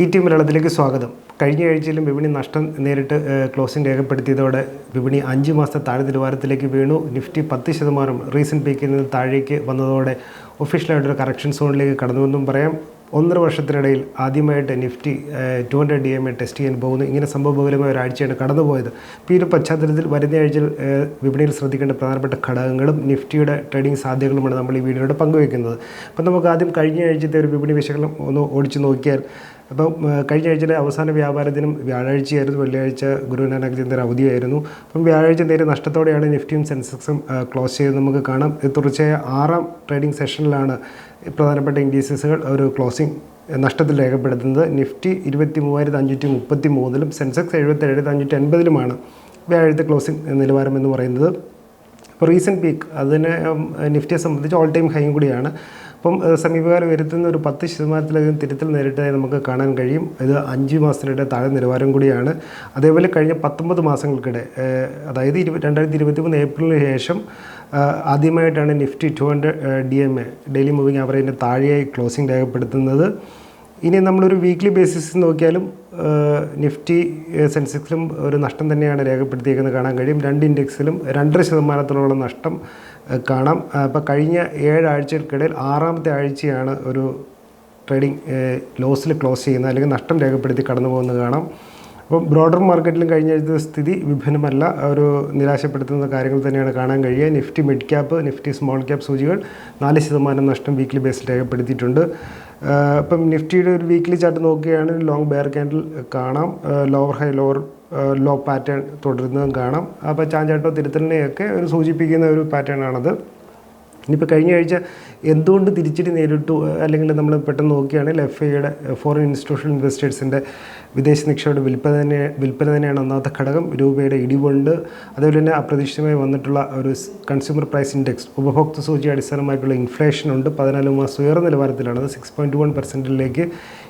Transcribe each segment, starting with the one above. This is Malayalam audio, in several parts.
ഈ ടീം മലയാളത്തിലേക്ക് സ്വാഗതം. കഴിഞ്ഞ ആഴ്ചയിലും വിപണി നഷ്ടം നേരിട്ട് ക്ലോസിംഗ് രേഖപ്പെടുത്തിയതോടെ വിപണി അഞ്ച് മാസത്തെ താഴെ നിലവാരത്തിലേക്ക് വീണു. നിഫ്റ്റി പത്ത് ശതമാനം റീസെന്റ് പീക്കിൽ നിന്ന് താഴേക്ക് വന്നതോടെ ഒഫീഷ്യലായിട്ടൊരു കറക്ഷൻ സോണിലേക്ക് കടന്നുവെന്നും പറയാം. ഒന്നര വർഷത്തിനിടയിൽ ആദ്യമായിട്ട് Nifty two hundred D M A test ചെയ്യാൻ പോകുന്നു. ഇങ്ങനെ സംഭവബഹുലമായ ഒരാഴ്ചയാണ് കടന്നുപോയത്. ഇപ്പോൾ ഈ ഒരു പശ്ചാത്തലത്തിൽ വരുന്ന ആഴ്ചയിൽ വിപണിയിൽ ശ്രദ്ധിക്കേണ്ട പ്രധാനപ്പെട്ട ഘടകങ്ങളും നിഫ്റ്റിയുടെ ട്രേഡിംഗ് സാധ്യതകളുമാണ് നമ്മൾ ഈ വീഡിയോയുടെ പങ്കുവയ്ക്കുന്നത്. അപ്പോൾ നമുക്ക് ആദ്യം കഴിഞ്ഞ ആഴ്ചത്തെ ഒരു വിപണി വിശകലനം ഒന്ന് ഓടിച്ചു നോക്കിയാൽ അപ്പം കഴിഞ്ഞ ആഴ്ചയിലെ അവസാന വ്യാപാര ദിനം വ്യാഴാഴ്ചയായിരുന്നു വെള്ളിയാഴ്ച ഗുരുനാനക് ജയന്തി അവധിയായിരുന്നു. അപ്പം വ്യാഴാഴ്ച നേരെ നഷ്ടത്തോടെയാണ് നിഫ്റ്റിയും സെൻസെക്സും ക്ലോസ് ചെയ്ത് നമുക്ക് കാണാം. തുടർച്ചയായ ആറാം ട്രേഡിംഗ് സെഷനിലാണ് പ്രധാനപ്പെട്ട ഇൻഡീസസുകൾ ഒരു ക്ലോസിംഗ് നഷ്ടത്തിൽ രേഖപ്പെടുത്തുന്നത്. നിഫ്റ്റി ഇരുപത്തി മൂവായിരത്തി അഞ്ഞൂറ്റി മുപ്പത്തി മൂന്നിലും സെൻസെക്സ് എഴുപത്തി ഏഴായിരത്തി അഞ്ഞൂറ്റി എൺപതിലുമാണ് വ്യാഴത്തെ ക്ലോസിംഗ് നിലവാരം എന്ന് പറയുന്നത്. ഇപ്പോൾ റീസെന്റ് പീക്ക് അതിനെ നിഫ്റ്റിയെ സംബന്ധിച്ച് ഓൾ ടൈം ഹൈയും കൂടിയാണ്. അപ്പം സമീപകാലം വരുത്തുന്ന ഒരു പത്ത് ശതമാനത്തിലധികം തിരുത്തൽ നേരിട്ടതായി നമുക്ക് കാണാൻ കഴിയും. ഇത് അഞ്ച് മാസത്തിനിടെ താഴെ നിലവാരം കൂടിയാണ്. അതേപോലെ കഴിഞ്ഞ പത്തൊമ്പത് മാസങ്ങൾക്കിടെ അതായത് ഇരുപത് രണ്ടായിരത്തി ഇരുപത്തി മൂന്ന് ഏപ്രിലിന് ശേഷം ആദ്യമായിട്ടാണ് Nifty two hundred D M A daily moving ആവറേജിന്റെ താഴെയായി ക്ലോസിംഗ് രേഖപ്പെടുത്തുന്നത്. ഇനി നമ്മളൊരു വീക്ക്ലി ബേസിസ് നോക്കിയാലും നിഫ്റ്റി സെൻസെക്സിലും ഒരു നഷ്ടം തന്നെയാണ് രേഖപ്പെടുത്തിയേക്കുന്നത് കാണാൻ കഴിയും. രണ്ട് ഇൻഡെക്സിലും രണ്ടര ശതമാനത്തോളം നഷ്ടം കാണാം. അപ്പോൾ കഴിഞ്ഞ ഏഴാഴ്ചകൾക്കിടയിൽ ആറാമത്തെ ആഴ്ചയാണ് ഒരു ട്രേഡിംഗ് ലോസിൽ ക്ലോസ് ചെയ്യുന്ന അല്ലെങ്കിൽ നഷ്ടം രേഖപ്പെടുത്തി കടന്നു പോകുന്നത് കാണാം. അപ്പോൾ ബ്രോഡർ മാർക്കറ്റിലും കഴിഞ്ഞ ആഴ്ച സ്ഥിതി വിഭിന്നമല്ല. ഒരു നിരാശപ്പെടുത്തുന്ന കാര്യങ്ങൾ തന്നെയാണ് കാണാൻ കഴിയുക. Nifty mid cap Nifty small cap സൂചികൾ നാല് ശതമാനം നഷ്ടം വീക്ക്ലി ബേസിൽ രേഖപ്പെടുത്തിയിട്ടുണ്ട്. അപ്പം നിഫ്റ്റിയുടെ ഒരു വീക്ക്ലി ചാർട്ട് നോക്കുകയാണെങ്കിൽ ലോങ് ബെയർ ക്യാൻഡിൽ കാണാം. Lower high lower low pattern തുടരുന്നതും കാണാം. അപ്പോൾ ചാഞ്ചാട്ടോ തിരുത്തലിനെയൊക്കെ ഒരു സൂചിപ്പിക്കുന്ന ഒരു പാറ്റേൺ ആണത്. ഇനിയിപ്പോൾ കഴിഞ്ഞ ആഴ്ച എന്തുകൊണ്ട് തിരിച്ചടി നേരിട്ടു? അല്ലെങ്കിൽ നമ്മൾ പെട്ടെന്ന് നോക്കുകയാണെങ്കിൽ എഫ് ഐയുടെ ഫോറിൻ ഇൻസ്റ്റിറ്റ്യൂഷണൽ ഇൻവെസ്റ്റേഴ്സിന്റെ വിദേശ നിക്ഷേപയുടെ വിൽപ്പന തന്നെ വിൽപ്പന തന്നെയാണ് ഒന്നാമത്തെ ഘടകം. രൂപയുടെ ഇടിവുണ്ട്. അതേപോലെ തന്നെ അപ്രതീക്ഷിതമായി വന്നിട്ടുള്ള ഒരു കൺസ്യൂമർ പ്രൈസ് ഇൻഡെക്സ് ഉപഭോക്തൃ സൂചി അടിസ്ഥാനമായിട്ടുള്ള ഇൻഫ്ലേഷൻ ഉണ്ട്. പതിനാല് മാസം ഉയർന്ന നിലവാരത്തിലാണ് അത് സിക്സ് പോയിന്റ് വൺ പെർസെന്റിലേക്ക്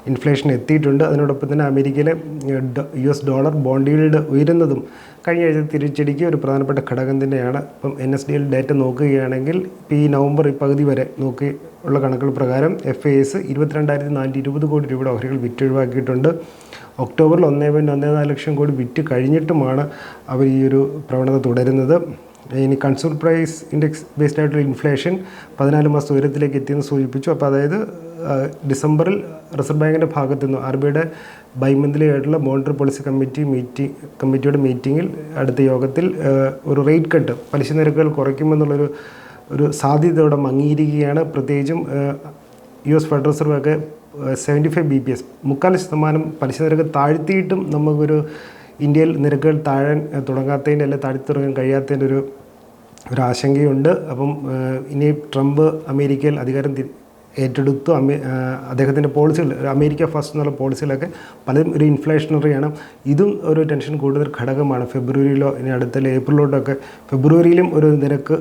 ഇൻഫ്ലേഷൻ എത്തിയിട്ടുണ്ട്. അതിനോടൊപ്പം തന്നെ അമേരിക്കയിലെ U S dollar bond yield ഉയരുന്നതും കഴിഞ്ഞ ആഴ്ച തിരിച്ചടിക്ക് ഒരു പ്രധാനപ്പെട്ട ഘടകം തന്നെയാണ്. ഇപ്പം N S D L data നോക്കുകയാണെങ്കിൽ ഇപ്പോൾ ഈ നവംബർ ഈ പകുതി വരെ നോക്കി ഉള്ള കണക്കുകൾ പ്രകാരം എഫ് ഐ എസ് ഇരുപത്തിരണ്ടായിരത്തി നാനൂറ്റി ഇരുപത് കോടി രൂപയുടെ ഓഹരികൾ വിറ്റൊഴിവാക്കിയിട്ടുണ്ട് ഒക്ടോബറിൽ ഒന്നേ പോയിന്റ് ഒന്നേ നാല് ലക്ഷം കോടി വിറ്റ് കഴിഞ്ഞിട്ടുമാണ് അവർ ഈ ഒരു പ്രവണത തുടരുന്നത്. ഇനി കൺസ്യൂമർ പ്രൈസ് ഇൻഡെക്സ് ബേസ്ഡ് ആയിട്ടുള്ള ഇൻഫ്ലേഷൻ പതിനാല് മാസം ഉയരത്തിലേക്ക് എത്തിയെന്ന് സൂചിപ്പിച്ചു. അപ്പോൾ അതായത് ഡിസംബറിൽ റിസർവ് ബാങ്കിന്റെ ഭാഗത്തു നിന്ന് ആർ ബി ഐയുടെ ബൈമന്ത്ലി ആയിട്ടുള്ള മോണിറ്ററി പോളിസി കമ്മിറ്റി മീറ്റിംഗ് കമ്മിറ്റിയുടെ മീറ്റിങ്ങിൽ അടുത്ത യോഗത്തിൽ ഒരു റേറ്റ് കട്ട് പലിശ നിരക്കുകൾ കുറയ്ക്കുമെന്നുള്ളൊരു ഒരു സാധ്യതയോടെ മങ്ങിയിരിക്കുകയാണ്. പ്രത്യേകിച്ചും യു എസ് ഫെഡറൽ റിസർവ് ഒക്കെ seventy five B P S മുക്കാൽ ശതമാനം പലിശ നിരക്ക് താഴ്ത്തിയിട്ടും നമുക്കൊരു ഇന്ത്യയിൽ നിരക്കുകൾ താഴാൻ തുടങ്ങാത്തതിന്റെ അല്ലെങ്കിൽ താഴ്ത്തി തുടങ്ങാൻ കഴിയാത്തതിന്റെ ഒരു ഒരു ആശങ്കയുണ്ട്. അപ്പം ഇനി ട്രംപ് അമേരിക്കയിൽ അധികാരം ഏറ്റെടുത്തു. അമേ അദ്ദേഹത്തിന്റെ പോളിസികൾ അമേരിക്ക ഫസ്റ്റ് എന്നുള്ള പോളിസികളൊക്കെ പലതും ഒരു ഇൻഫ്ലേഷണറിയാണ് ഇതും ഒരു ടെൻഷൻ കൂടുതൽ ഘടകമാണ്. ഫെബ്രുവരിയിലോ ഇനി അടുത്ത ഏപ്രിലോട്ടൊക്കെ ഫെബ്രുവരിയിലും ഒരു നിരക്ക്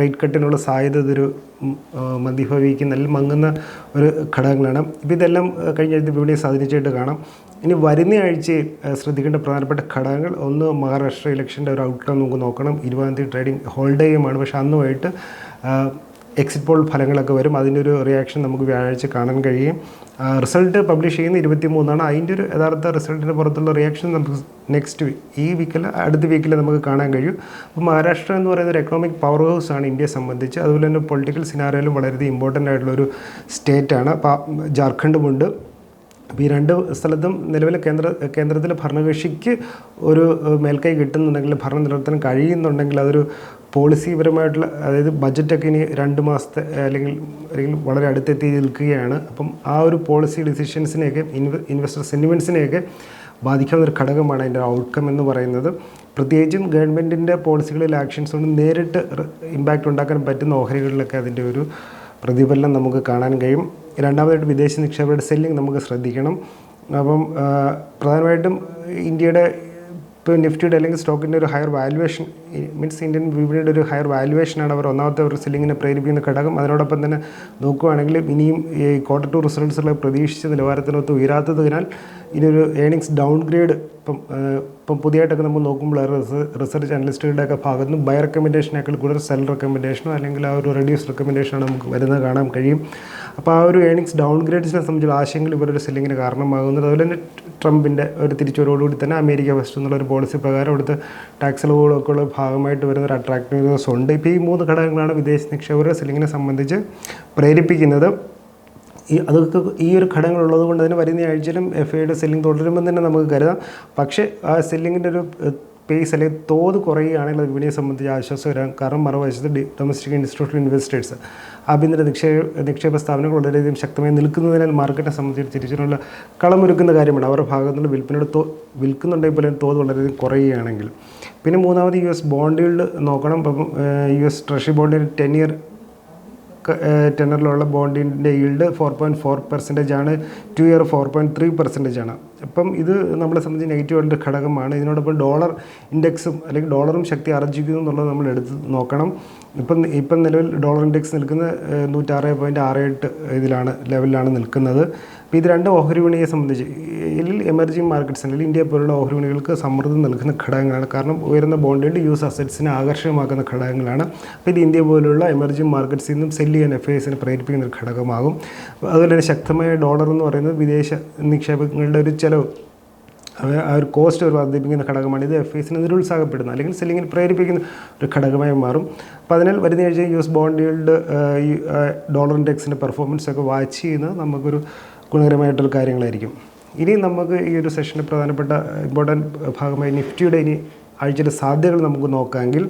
റേറ്റ് കട്ടിനുള്ള സാധ്യത ഇതൊരു ആ, അല്ലെങ്കിൽ മങ്ങുന്ന ഒരു ഘടകങ്ങളാണ്. ഇപ്പോൾ ഇതെല്ലാം കഴിഞ്ഞ ആഴ്ച വിപണിയെ സ്വാധീനിച്ചായിട്ട് കാണാം. ഇനി വരുന്ന ആഴ്ചയിൽ ശ്രദ്ധിക്കേണ്ട പ്രധാനപ്പെട്ട ഘടകങ്ങൾ ഒന്ന് മഹാരാഷ്ട്ര ഇലക്ഷന്റെ ഒരു ഔട്ട്കം നമുക്ക് നോക്കണം. ഇരുപതാം തീയതി ട്രേഡിംഗ് ഹോൾഡേയുമാണ് പക്ഷേ അന്നുമായിട്ട് എക്സിറ്റ് പോൾ ഫലങ്ങളൊക്കെ വരും. അതിന്റെ ഒരു റിയാക്ഷൻ നമുക്ക് വ്യാഴാഴ്ച കാണാൻ കഴിയും. റിസൾട്ട് പബ്ലിഷ് ചെയ്യുന്ന ഇരുപത്തി മൂന്നാണ് അതിന്റെ ഒരു യഥാർത്ഥ റിസൾട്ടിന് പുറത്തുള്ള റിയാക്ഷൻ നമുക്ക് നെക്സ്റ്റ് ഈ വീക്കിൽ അടുത്ത വീക്കിൽ നമുക്ക് കാണാൻ കഴിയും. അപ്പോൾ മഹാരാഷ്ട്ര എന്ന് പറയുന്ന ഒരു എക്കണോമിക് പവർ ഹൗസ് ആണ് ഇന്ത്യയെ സംബന്ധിച്ച്. അതുപോലെ തന്നെ പൊളിറ്റിക്കൽ സിനാറിയിലും വളരെ ഇമ്പോർട്ടന്റ് ആയിട്ടുള്ള ഒരു സ്റ്റേറ്റാണ് അപ്പോൾ ജാർഖണ്ഡുമുണ്ട് അപ്പോൾ ഈ രണ്ട് സ്ഥലത്തും നിലവിൽ കേന്ദ്ര കേന്ദ്രത്തിലെ ഭരണകക്ഷിക്ക് ഒരു മേൽക്കൈ കിട്ടുന്നുണ്ടെങ്കിൽ ഭരണ നിലനിർത്താൻ കഴിയുന്നുണ്ടെങ്കിൽ അതൊരു പോളിസിപരമായിട്ടുള്ള അതായത് ബഡ്ജറ്റൊക്കെ ഇനി രണ്ട് മാസത്തെ അല്ലെങ്കിൽ അല്ലെങ്കിൽ വളരെ അടുത്തെത്തി നിൽക്കുകയാണ്. അപ്പം ആ ഒരു പോളിസി ഡിസിഷൻസിനെയൊക്കെ ഇൻവെ ഇൻവെസ്റ്റർ സെന്റിമെൻസിനെയൊക്കെ ബാധിക്കാവുന്ന ഒരു ഘടകമാണ് അതിന്റെ ഔട്ട്കം എന്ന് പറയുന്നത്. പ്രത്യേകിച്ചും ഗവൺമെന്റിന്റെ പോളിസികളിൽ ആക്ഷൻസ് കൊണ്ട് നേരിട്ട് ഇമ്പാക്റ്റ് ഉണ്ടാക്കാൻ പറ്റുന്ന ഓഹരികളിലൊക്കെ അതിന്റെ ഒരു പ്രതിഫലനം നമുക്ക് കാണാൻ കഴിയും. രണ്ടാമതായിട്ട് വിദേശ നിക്ഷേപകരുടെ സെല്ലിംഗ് നമുക്ക് ശ്രദ്ധിക്കണം. അപ്പം പ്രധാനമായിട്ടും ഇന്ത്യയുടെ ഇപ്പോൾ നിഫ്റ്റിയുടെ അല്ലെങ്കിൽ സ്റ്റോക്കിന്റെ ഒരു ഹയർ വാല്യുവേഷൻ മീൻസ് ഇന്ത്യൻ വിപണിയുടെ ഒരു ഹയർ വാല്യുവേഷനാണ് അവർ ഒന്നാമത്തെ ഒരു സെല്ലിങ്ങിനെ പ്രേരിപ്പിക്കുന്ന ഘടകം. അതിനോടൊപ്പം തന്നെ നോക്കുകയാണെങ്കിൽ ഇനിയും ഈ ക്വാർട്ടർ ടു റിസൾട്ട്സുള്ള പ്രതീക്ഷിച്ച നിലവാരത്തിനൊത്ത് ഉയരാത്തതിനാൽ ഇനിയൊരു ഏണിങ്സ് ഡൗൺ ഗ്രേഡ് ഇപ്പം ഇപ്പം പുതിയതായിട്ടൊക്കെ നമ്മൾ നോക്കുമ്പോൾ റിസർച്ച് അനലിസ്റ്റുകളുടെ ഒക്കെ ഭാഗത്ത് നിന്ന് ബൈ റെക്കമെൻഡേഷനേക്കാൾ കൂടുതൽ സെൽ റെക്കമെൻഡേഷനോ അല്ലെങ്കിൽ ആ ഒരു റെഡ്യൂസ് റെക്കമെൻഡേഷനോ നമുക്ക് വരുന്നത് കാണാൻ കഴിയും. അപ്പോൾ ആ ഒരു ഏണിങ്സ് ഡൗൺ ഗ്രേഡ്സിനെ സംബന്ധിച്ചുള്ള ആശയങ്ങൾ ഇവരുടെ സെല്ലിങ്ങിന് കാരണമാകുന്നത്. അതുപോലെ തന്നെ ട്രംപിന്റെ ഒരു തിരിച്ചുവരോടുകൂടി തന്നെ അമേരിക്ക ഫസ്റ്റ് എന്നുള്ള ഒരു പോളിസി പ്രകാരം അവിടുത്തെ ടാക്സ് ഇളവുകളൊക്കെ ഭാഗമായിട്ട് വരുന്ന ഒരു അട്രാക്റ്റീവ്നെസ് ഉണ്ട്. ഇപ്പോൾ ഈ മൂന്ന് ഘടകങ്ങളാണ് വിദേശ നിക്ഷേപകരുടെ സെല്ലിങ്ങിനെ സംബന്ധിച്ച് പ്രേരിപ്പിക്കുന്നത്. ഈ അതൊക്കെ ഈ ഒരു ഘടകങ്ങളുള്ളത് കൊണ്ട് തന്നെ വരുന്ന ആഴ്ചയിലും എഫ് ഐയുടെ സെല്ലിംഗ് തുടരുമെന്ന് തന്നെ നമുക്ക് കരുതാം. പക്ഷേ ആ സെല്ലിങ്ങിന്റെ ഒരു പേസ് അല്ലെങ്കിൽ തോത് കുറയുകയാണെങ്കിൽ അത് വിപണിയെ സംബന്ധിച്ച് ആശ്വാസകരം കാരണം മറുവശത്ത് ഡൊമസ്റ്റിക് ഇൻസ്റ്റിറ്റ്യൂഷണൽ ഇൻവെസ്റ്റേഴ്സ് ആഭ്യന്തര നിക്ഷേപ നിക്ഷേപ സ്ഥാപനങ്ങൾ വളരെയധികം ശക്തമായി നിൽക്കുന്നതിനാൽ മാർക്കറ്റിനെ സംബന്ധിച്ച് തിരിച്ചുള്ള കളമൊരുക്കുന്ന കാര്യമാണ്. അവരുടെ ഭാഗത്തു നിന്ന് വിൽപ്പനയുടെ തോ വിൽക്കുന്നുണ്ടെങ്കിൽ പോലും തോത് വളരെയധികം കുറയുകയാണെങ്കിൽ. പിന്നെ മൂന്നാമത് യു എസ് ബോണ്ടുകളിൽ നോക്കണം. ഇപ്പം യു എസ് ട്രഷറി ബോണ്ടിൽ ടെൻ ഇയർ ടെനറിലുള്ള ബോണ്ടിന്റെ yield four point four percentage ആണ്. Two year four point three percentage ആണ്. അപ്പം ഇത് നമ്മളെ സംബന്ധിച്ച് നെഗറ്റീവ് ആയിട്ട് ഘടകമാണ്. ഇതിനോടൊപ്പം ഡോളർ ഇൻഡെക്സും അല്ലെങ്കിൽ ഡോളറും ശക്തി ആർജിക്കുന്നു എന്നുള്ളത് നമ്മൾ എടുത്ത് നോക്കണം. ഇപ്പം ഇപ്പം നിലവിൽ ഡോളർ ഇൻഡെക്സ് നിൽക്കുന്ന നൂറ്റാറ് പോയിന്റ് ആറ് എട്ട് ഇതിലാണ് ലെവലിലാണ് നിൽക്കുന്നത്. അപ്പോൾ ഇത് രണ്ട് ഓഹരി വിപണിയെ സംബന്ധിച്ച് ഇതിൽ എമർജിങ് മാർക്കറ്റ്സ് അല്ലെങ്കിൽ ഇന്ത്യ പോലുള്ള ഓഹരി വിപണികൾക്ക് സമ്മർദ്ദം നൽകുന്ന ഘടകങ്ങളാണ്. കാരണം ഉയർന്ന ബോണ്ടുകളുടെ യൂസ് അസറ്റ്സിനെ ആകർഷകമാക്കുന്ന ഘടകങ്ങളാണ്. അപ്പോൾ ഇത് ഇന്ത്യ പോലുള്ള എമർജിങ് മാർക്കറ്റ്സിൽ നിന്നും സെല്ല് ചെയ്യാൻ എഫ് ഐസിനെ പ്രേരിപ്പിക്കുന്ന ഒരു ഘടകമാകും. അതുപോലെ തന്നെ ശക്തമായ ഡോളർ എന്ന് പറയുന്നത് വിദേശ നിക്ഷേപങ്ങളുടെ ഒരു ചിലവ് ആ ഒരു കോസ്റ്റ് ഒരു വർദ്ധിപ്പിക്കുന്ന ഘടകമാണ്. ഇത് എഫ് ഐസിനെ നിരുത്സാഹപ്പെടുന്ന അല്ലെങ്കിൽ സെല്ലിങ്ങിന് പ്രേരിപ്പിക്കുന്ന ഒരു ഘടകമായി മാറും. അപ്പോൾ അതിനാൽ വരുന്ന ആഴ്ച യു എസ് ബോണ്ടുകളുടെ ഈ ഡോളർ ഇൻഡെക്സിന്റെ പെർഫോമൻസ് ഒക്കെ വാച്ച് ചെയ്യുന്നത് നമുക്കൊരു ഗുണകരമായിട്ടുള്ള കാര്യങ്ങളായിരിക്കും. ഇനി നമുക്ക് ഈ ഒരു സെഷന്റെ പ്രധാനപ്പെട്ട ഇമ്പോർട്ടന്റ് ഭാഗമായി നിഫ്റ്റിയുടെ ഇനി ആഴ്ചയുടെ സാധ്യതകൾ നമുക്ക് നോക്കാമെങ്കിൽ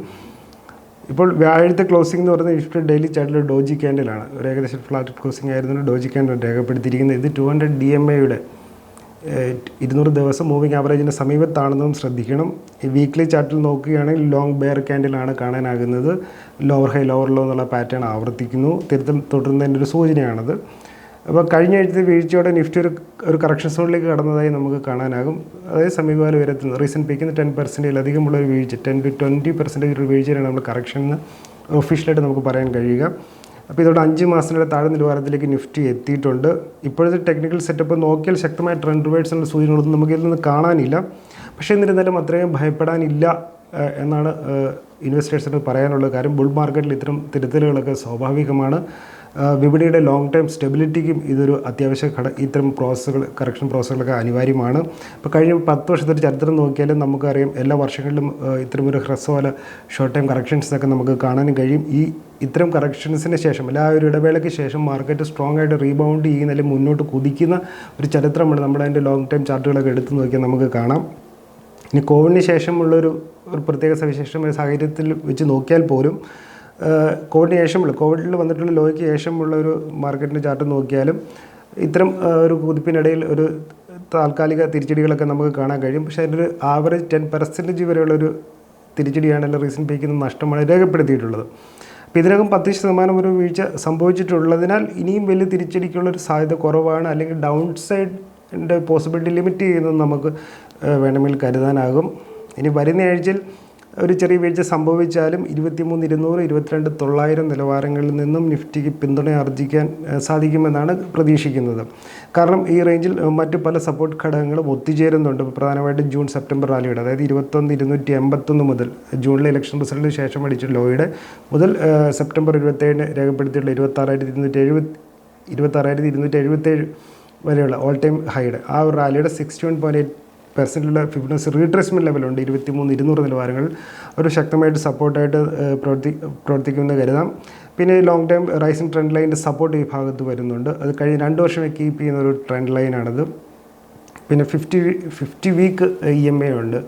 ഇപ്പോൾ വ്യാഴത്തെ ക്ലോസിംഗ് എന്ന് പറയുന്നത് നിഫ്റ്റി ഡെയിലി ചാർട്ടിൽ ഡോജി ക്യാൻഡിലാണ് ഒരു ഏകദേശം ഫ്ലാറ്റ് ക്ലോസിംഗ് ആയിരുന്നു ഡോജി ക്യാൻഡിൽ രേഖപ്പെടുത്തിയിരിക്കുന്നത്. ഇത് ടു ഹൺഡ്രഡ് ഡി എം എയുടെ ഇരുന്നൂറ് ദിവസം മൂവിങ് ആവറേജിന്റെ സമീപത്താണെന്നും ശ്രദ്ധിക്കണം. ഈ വീക്ക്ലി ചാർട്ടിൽ നോക്കുകയാണെങ്കിൽ ലോങ് ബെയർ ക്യാൻഡിലാണ് കാണാനാകുന്നത്. ലോവർ ഹൈ ലോവർ ലോ എന്നുള്ള പാറ്റേൺ ആവർത്തിക്കുന്നു. തിരുത്തൽ തുടരുന്നതിന്റെ ഒരു സൂചനയാണത്. അപ്പോൾ കഴിഞ്ഞ ആഴ്ചത്തെ വീഴ്ചയോടെ നിഫ്റ്റി ഒരു ഒരു കറക്ഷൻ സോണിലേക്ക് കടന്നതായി നമുക്ക് കാണാനാകും. അതേ സമീപകാല ഉയരത്തുന്നത് റീസെന്റ് പീക്കിന് ടെൻ പെർസെന്റേജിൽ അധികമുള്ള ഒരു വീഴ്ച ടെൻ ടു ട്വന്റി പെർസെന്റേജ് ഒരു വീഴ്ചയാണ് നമ്മൾ കറക്ഷൻ എന്ന് ഒഫീഷ്യലായിട്ട് നമുക്ക് പറയാൻ കഴിയുക. അപ്പോൾ ഇതോടെ അഞ്ച് മാസത്തിനിടെ താഴെ നിലവാരത്തിലേക്ക് നിഫ്റ്റി എത്തിയിട്ടുണ്ട്. ഇപ്പോഴത്തെ ടെക്നിക്കൽ സെറ്റപ്പ് നോക്കിയാൽ ശക്തമായ ട്രെൻഡ് റിവേഴ്സ് എന്നുള്ള സൂചനകളൊന്നും നമുക്ക് ഇതിൽ നിന്ന് കാണാനില്ല. പക്ഷേ എന്നിരുന്നാലും അത്രയും ഭയപ്പെടാനില്ല എന്നാണ് ഇൻവെസ്റ്റേഴ്സിന് പറയാനുള്ള കാര്യം ബുൾ മാർക്കറ്റിൽ ഇത്തരം തിരുത്തലുകളൊക്കെ സ്വാഭാവികമാണ്. വിപണിയുടെ ലോങ് ടൈം സ്റ്റെബിലിറ്റിക്കും ഇതൊരു അത്യാവശ്യ ഘട ഇത്തരം പ്രോസസ്സുകൾ കറക്ഷൻ പ്രോസസ്സുകളൊക്കെ അനിവാര്യമാണ്. ഇപ്പോൾ കഴിഞ്ഞ പത്ത് വർഷത്തെ ചരിത്രം നോക്കിയാലും നമുക്കറിയാം എല്ലാ വർഷങ്ങളിലും ഇത്തരം ഒരു ഹ്രസ്വകാല ഷോർട്ട് ടൈം കറക്ഷൻസൊക്കെ നമുക്ക് കാണാനും കഴിയും. ഈ ഇത്തരം കറക്ഷൻസിന് ശേഷം അല്ല ആ ഒരു ഇടവേളയ്ക്ക് ശേഷം മാർക്കറ്റ് സ്ട്രോങ് ആയിട്ട് റീബൗണ്ട് ചെയ്യുന്ന അല്ലെങ്കിൽ മുന്നോട്ട് കുതിക്കുന്ന ഒരു ചരിത്രമാണ് നമ്മൾ അതിന്റെ ലോങ് ടൈം ചാർട്ടുകളൊക്കെ എടുത്തു നോക്കിയാൽ നമുക്ക് കാണാം. ഇനി കോവിഡിന് ശേഷമുള്ളൊരു ഒരു പ്രത്യേക സവിശേഷമായ സാഹചര്യത്തിൽ വെച്ച് നോക്കിയാൽ പോലും കോവിഡിന് ശേഷമുള്ള കോവിഡിൽ വന്നിട്ടുള്ള ലോയ്ക്ക് ശേഷമുള്ള ഒരു മാർക്കറ്റിന്റെ ചാർട്ട് നോക്കിയാലും ഇത്തരം ഒരു കുതിപ്പിനിടയിൽ ഒരു താൽക്കാലിക തിരിച്ചടികളൊക്കെ നമുക്ക് കാണാൻ കഴിയും. പക്ഷേ അതിന്റെ ഒരു ആവറേജ് ടെൻ പെർസെന്റേജ് വരെയുള്ളൊരു തിരിച്ചടിയാണ് അല്ലെങ്കിൽ റീസെന്റ് പീക്കുന്ന നഷ്ടമാണ് രേഖപ്പെടുത്തിയിട്ടുള്ളത്. അപ്പോൾ ഇതിനകം പത്ത് ശതമാനം ഒരു വീഴ്ച സംഭവിച്ചിട്ടുള്ളതിനാൽ ഇനിയും വലിയ തിരിച്ചടിക്കുള്ള ഒരു സാധ്യത കുറവാണ്. അല്ലെങ്കിൽ ഡൗൺ സൈഡിന്റെ പോസിബിലിറ്റി ലിമിറ്റ് ചെയ്യുന്നത് നമുക്ക് വേണമെങ്കിൽ കരുതാനാകും. ഇനി വരുന്ന ആഴ്ചയിൽ ഒരു ചെറിയ വീഴ്ച സംഭവിച്ചാലും ഇരുപത്തിമൂന്ന് ഇരുന്നൂറ് ഇരുപത്തിരണ്ട് തൊള്ളായിരം നിലവാരങ്ങളിൽ നിന്നും നിഫ്റ്റിക്ക് പിന്തുണ ആർജിക്കാൻ സാധിക്കുമെന്നാണ് പ്രതീക്ഷിക്കുന്നത്. കാരണം ഈ റേഞ്ചിൽ മറ്റു പല സപ്പോർട്ട് ഘടകങ്ങളും ഒത്തുചേരുന്നുണ്ട്. പ്രധാനമായിട്ടും ജൂൺ സെപ്റ്റംബർ റാലിയുടെ. അതായത് ഇരുപത്തൊന്ന് ഇരുന്നൂറ്റി എൺപത്തൊന്ന് മുതൽ ജൂണിലെ ഇലക്ഷൻ റിസൾട്ടിന് ശേഷം അടിച്ച ലോയുടെ മുതൽ സെപ്റ്റംബർ ഇരുപത്തേഴിന് രേഖപ്പെടുത്തിയിട്ടുള്ള ഇരുപത്താറായിരത്തി ഇരുന്നൂറ്റി എഴുപത്തി ഇരുപത്താറായിരത്തി ഇരുന്നൂറ്റി എഴുപത്തേഴ് വരെയുള്ള ഓൾ ടൈം ഹൈഡ്. ആ ഒരു റാലിയുടെ സിക്സ്റ്റി വൺ പോയിന്റ് എയ്റ്റ് പെർസെന്റുള്ള ഫിബ്നസ് റീട്രേസ്മെന്റ് ലെവലുണ്ട് ഇരുപത്തി മൂന്ന് ഇരുന്നൂറ് നിലവാരങ്ങൾ. ഒരു ശക്തമായിട്ട് സപ്പോർട്ടായിട്ട് പ്രവർത്തി പ്രവർത്തിക്കുമെന്ന് കരുതാം. പിന്നെ ലോങ് ടൈം റൈസിങ് ട്രെൻഡ് ലൈന്റെ സപ്പോർട്ട് ഈ ഭാഗത്ത് വരുന്നുണ്ട്. അത് കഴിഞ്ഞ് രണ്ട് വർഷമേ കീപ്പ് ചെയ്യുന്ന ഒരു ട്രെൻഡ് ലൈനാണത് പിന്നെ fifty fifty week E M A ഉണ്ട്.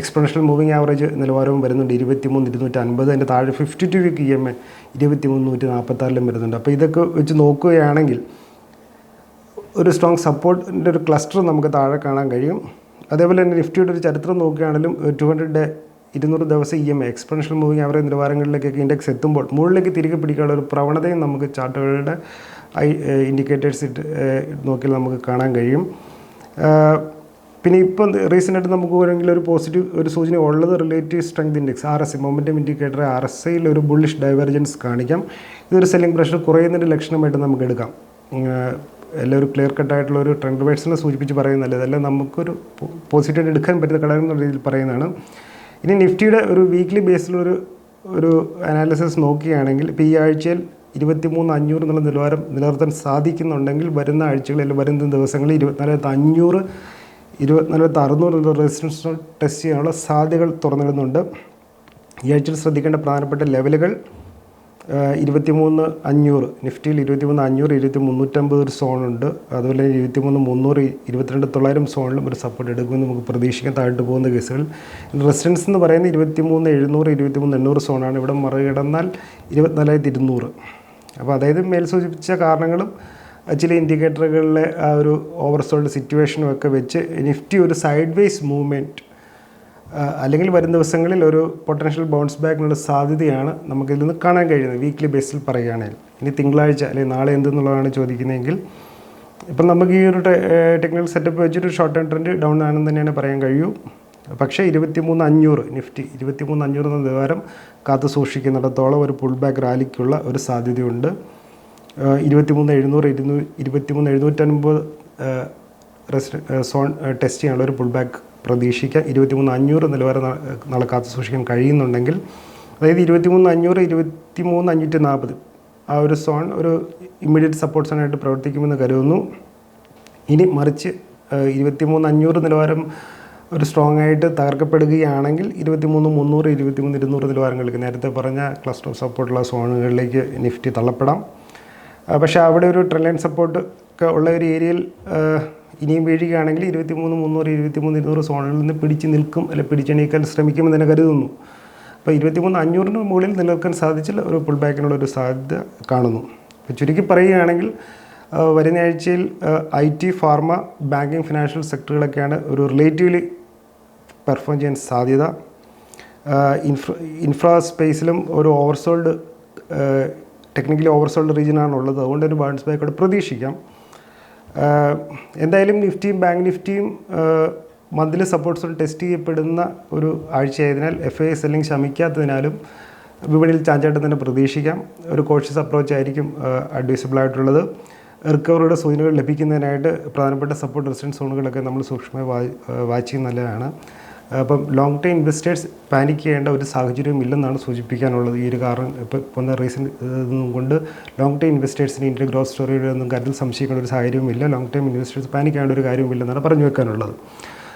എക്സ്പെൻഷണൽ മൂവിങ് ആവറേജ് നിലവാരവും വരുന്നുണ്ട്. ഇരുപത്തി മൂന്ന് ഇരുന്നൂറ്റി അൻപത് അതിന്റെ താഴെ fifty two week E M A ഇരുപത്തി മൂന്ന് നൂറ്റി നാൽപ്പത്താറിലും വരുന്നുണ്ട്. അപ്പോൾ ഇതൊക്കെ വെച്ച് നോക്കുകയാണെങ്കിൽ ഒരു സ്ട്രോങ് സപ്പോർട്ടിന്റെ ഒരു ക്ലസ്റ്റർ നമുക്ക് താഴെ കാണാൻ കഴിയും. അതേപോലെ തന്നെ നിഫ്റ്റിയുടെ ഒരു ചരിത്രം നോക്കുകയാണെങ്കിലും ടു ഹൺഡ്രഡ് ഇരുന്നൂറ് ദിവസം ഇ എം എക്സ്പെൻഷൻ മൂവിങ് അവരുടെ നിലവാരങ്ങളിലേക്കൊക്കെ ഇൻഡെക്സ് എത്തുമ്പോൾ മുകളിലേക്ക് തിരികെ പിടിക്കാനുള്ള ഒരു പ്രവണതയും നമുക്ക് ചാർട്ടുകളുടെ ഐ ഇൻഡിക്കേറ്റേഴ്സ് ഇട്ട് നോക്കിയാൽ നമുക്ക് കാണാൻ കഴിയും. പിന്നെ ഇപ്പം റീസെന്റായിട്ട് നമുക്ക് വേണമെങ്കിൽ ഒരു പോസിറ്റീവ് ഒരു സൂചന ഉള്ളത് relative strength index R S I momentum indicator R S ഐയിൽ ഒരു ബുള്ളിഷ് ഡൈവർജൻസ് കാണിക്കാം. ഇതൊരു സെല്ലിംഗ് പ്രഷർ കുറയുന്നതിന്റെ ലക്ഷണമായിട്ട് നമുക്ക് എടുക്കാം. എല്ലാം ഒരു ക്ലിയർ കട്ടായിട്ടുള്ള ഒരു ട്രെൻഡ് വേഴ്സിനെ സൂചിപ്പിച്ച് പറയുന്നതല്ല ഇതെല്ലാം നമുക്കൊരു പോസിറ്റീവ് എടുക്കാൻ പറ്റുന്ന ഘടകം എന്നുള്ള രീതിയിൽ പറയുന്നതാണ്. ഇനി നിഫ്റ്റിയുടെ ഒരു വീക്ക്ലി ബേസിലൊരു ഒരു അനാലിസിസ് നോക്കുകയാണെങ്കിൽ ഇപ്പോൾ ഈ ആഴ്ചയിൽ ഇരുപത്തിമൂന്ന് അഞ്ഞൂറ് എന്നുള്ള നിലവാരം നിലനിർത്താൻ സാധിക്കുന്നുണ്ടെങ്കിൽ വരുന്ന ആഴ്ചകളിൽ വരുന്ന ദിവസങ്ങളിൽ ഇരുപത്തിനാലായിരത്തി അഞ്ഞൂറ് ഇരുപത്തിനാലായിരത്തി അറുന്നൂറ് എന്നുള്ള റെസിസ്റ്റൻസ് ടെസ്റ്റ് ചെയ്യാനുള്ള സാധ്യതകൾ തുറന്നിടുന്നുണ്ട്. ഈ ആഴ്ചയിൽ ശ്രദ്ധിക്കേണ്ട പ്രധാനപ്പെട്ട ലെവലുകൾ ഇരുപത്തിമൂന്ന് അഞ്ഞൂറ് നിഫ്റ്റിയിൽ ഇരുപത്തിമൂന്ന് അഞ്ഞൂറ് ഇരുപത്തി മുന്നൂറ്റമ്പത് ഒരു സോണുണ്ട് അതുപോലെ ഇരുപത്തിമൂന്ന് മുന്നൂറ് ഇരുപത്തിരണ്ട് തൊള്ളായിരം സോണിലും ഒരു സപ്പോർട്ട് എടുക്കുമെന്ന് നമുക്ക് പ്രതീക്ഷിക്കാൻ താഴ്ത്തു പോകുന്ന കേസുകൾ റെസിഡൻസ് എന്ന് പറയുന്നത് ഇരുപത്തിമൂന്ന് എഴുന്നൂറ് ഇരുപത്തിമൂന്ന് എണ്ണൂറ് സോണാണ്. ഇവിടെ മറികടന്നാൽ ഇരുപത്തിനാലായിരത്തി ഇരുന്നൂറ്. അപ്പോൾ അതായത് മേൽ സൂചിപ്പിച്ച കാരണങ്ങളും ചില ഇൻഡിക്കേറ്ററുകളിലെ ആ ഒരു ഓവർസോൾഡ് സിറ്റുവേഷനും ഒക്കെ വെച്ച് നിഫ്റ്റി ഒരു സൈഡ് വേസ് മൂവ്മെന്റ് അല്ലെങ്കിൽ വരും ദിവസങ്ങളിൽ ഒരു പൊട്ടൻഷ്യൽ ബൗൺസ് ബാക്കിനുള്ള സാധ്യതയാണ് നമുക്കിതിൽ നിന്ന് കാണാൻ കഴിയുന്നത്. വീക്ക്ലി ബേസിൽ പറയുകയാണെങ്കിൽ. ഇനി തിങ്കളാഴ്ച അല്ലെങ്കിൽ നാളെ എന്തെന്നുള്ളതാണ് ചോദിക്കുന്നതെങ്കിൽ ഇപ്പം നമുക്ക് ഈ ഒരു ടെക്നിക്കൽ സെറ്റപ്പ് വെച്ചിട്ട് ഷോർട്ട് ടേം ട്രെൻഡ് ഡൗൺ ആണെന്ന് തന്നെയാണ് പറയാൻ കഴിയൂ. പക്ഷേ ഇരുപത്തിമൂന്ന് അഞ്ഞൂറ് നിഫ്റ്റി ഇരുപത്തിമൂന്ന് അഞ്ഞൂറ് എന്ന നിലവാരം കാത്തു സൂക്ഷിക്കുന്നിടത്തോളം ഒരു പുൾ ബാക്ക് റാലിക്കുള്ള ഒരു സാധ്യതയുണ്ട്. ഇരുപത്തിമൂന്ന് എഴുന്നൂറ് ഇരുന്നൂറ് ഇരുപത്തിമൂന്ന് എഴുന്നൂറ്റൻപത് സോൺ ടെസ്റ്റ് ചെയ്യാനുള്ള ഒരു പുൾ ബാക്ക് പ്രതീക്ഷിക്കാം. ഇരുപത്തിമൂന്ന് അഞ്ഞൂറ് നിലവാരം നാളെ കാത്തു സൂക്ഷിക്കാൻ കഴിയുന്നുണ്ടെങ്കിൽ അതായത് ഇരുപത്തിമൂന്ന് അഞ്ഞൂറ് ഇരുപത്തിമൂന്ന് അഞ്ഞൂറ്റി നാൽപ്പത് ആ ഒരു സോൺ ഒരു ഇമ്മീഡിയറ്റ് സപ്പോർട്ട് സോണായിട്ട് പ്രവർത്തിക്കുമെന്ന് കരുതുന്നു. ഇനി മറിച്ച് ഇരുപത്തിമൂന്ന് അഞ്ഞൂറ് നിലവാരം ഒരു സ്ട്രോങ് ആയിട്ട് തകർക്കപ്പെടുകയാണെങ്കിൽ ഇരുപത്തിമൂന്ന് മുന്നൂറ് ഇരുപത്തിമൂന്ന് ഇരുന്നൂറ് നിലവാരങ്ങൾക്ക് നേരത്തെ പറഞ്ഞ ക്ലസ്റ്റർ ഓഫ് സപ്പോർട്ടുള്ള സോണുകളിലേക്ക് നിഫ്റ്റി തള്ളപ്പെടാം. പക്ഷേ അവിടെ ഒരു ട്രെൻഡ് ലൈൻ സപ്പോർട്ട് ഒക്കെ ഉള്ള ഒരു ഏരിയയിൽ ഇനിയും വീഴുകയാണെങ്കിൽ ഇരുപത്തിമൂന്ന് മുന്നൂറ് ഇരുപത്തിമൂന്ന് ഇരുന്നൂറ് സോണിൽ നിന്ന് പിടിച്ച് നിൽക്കും അല്ലെങ്കിൽ പിടിച്ചെണീക്കാൻ ശ്രമിക്കുമെന്ന് തന്നെ കരുതുന്നു. അപ്പോൾ ഇരുപത്തിമൂന്ന് അഞ്ഞൂറിന് മുകളിൽ നിലനിൽക്കാൻ സാധിച്ചാൽ ഒരു പുൾ ബാക്കിനുള്ള ഒരു സാധ്യത കാണുന്നു. അപ്പോൾ ചുരുക്കി പറയുകയാണെങ്കിൽ വരുന്ന ആഴ്ചയിൽ I T pharma banking financial സെക്ടറുകളൊക്കെയാണ് ഒരു റിലേറ്റീവ്ലി പെർഫോം ചെയ്യാൻ സാധ്യത. ഇൻഫ്ര ഇൻഫ്രാ സ്പേസിലും ഒരു ഓവർസോൾഡ് ടെക്നിക്കലി ഓവർസോൾഡ് റീജിയനാണ് ഉള്ളത് അതുകൊണ്ട് ഒരു ബൗൺസ് ബാക്കോട് പ്രതീക്ഷിക്കാം. എന്തായാലും നിഫ്റ്റിയും ബാങ്ക് നിഫ്റ്റിയും മന്ത്ലി സപ്പോർട്ട്സും ടെസ്റ്റ് ചെയ്യപ്പെടുന്ന ഒരു ആഴ്ചയായതിനാൽ എഫ് ഐ സെല്ലിംഗ് ശമിക്കാത്തതിനാലും വിപണിയിൽ ചാഞ്ചാട്ടം തന്നെ പ്രതീക്ഷിക്കാം. ഒരു കോഷ്യസ് അപ്രോച്ച് ആയിരിക്കും അഡ്വൈസബിൾ ആയിട്ടുള്ളത്. റിക്കവറിയുടെ സൂചനകൾ ലഭിക്കുന്നതിനായിട്ട് പ്രധാനപ്പെട്ട സപ്പോർട്ട് റെസിഡൻസ് സോണുകളൊക്കെ നമ്മൾ സൂക്ഷ്മമായി വാച്ച് നല്ലതാണ്. അപ്പം ലോങ് ടൈം ഇൻവെസ്റ്റേഴ്സ് പാനിക് ചെയ്യേണ്ട ഒരു സാഹചര്യം ഇല്ലെന്നാണ് സൂചിപ്പിക്കാനുള്ളത്. ഈ ഒരു കാരണം ഇപ്പോൾ വന്ന റീസൺ കൊണ്ട് ലോങ് ടൈം ഇൻവെസ്റ്റേഴ്സിന് ഇതിന്റെ ഗ്രോത്ത് സ്റ്റോറിയുടെ ഒന്നും കാര്യത്തിൽ സംശയിക്കേണ്ട ഒരു സാഹചര്യവുമില്ല ലോങ് ടൈം ഇൻവെസ്റ്റേഴ്സ് പാനിക് ചെയ്യേണ്ട ഒരു കാര്യമില്ലെന്നാണ് പറഞ്ഞു വെക്കാനുള്ളത്.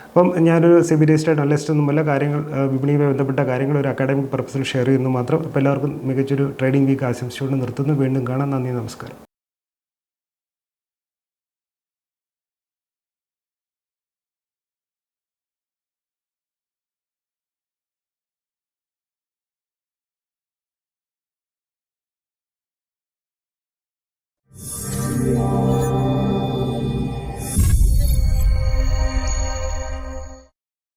അപ്പം ഞാനൊരു സെബി രജിസ്റ്റേഡ് അനലിസ്റ്റ് ഒന്നുമല്ല കാര്യങ്ങൾ വിപണിയുമായി ബന്ധപ്പെട്ട കാര്യങ്ങൾ ഒരു അക്കാഡമിക് പർപ്പസിൽ ഷെയർ ചെയ്യുന്നു മാത്രം. അപ്പോൾ എല്ലാവർക്കും മികച്ചൊരു ട്രേഡിംഗ് വീക്ക് ആശംസിച്ചുകൊണ്ട് നിർത്തുന്നു. വീണ്ടും കാണാം. നന്ദി നമസ്കാരം.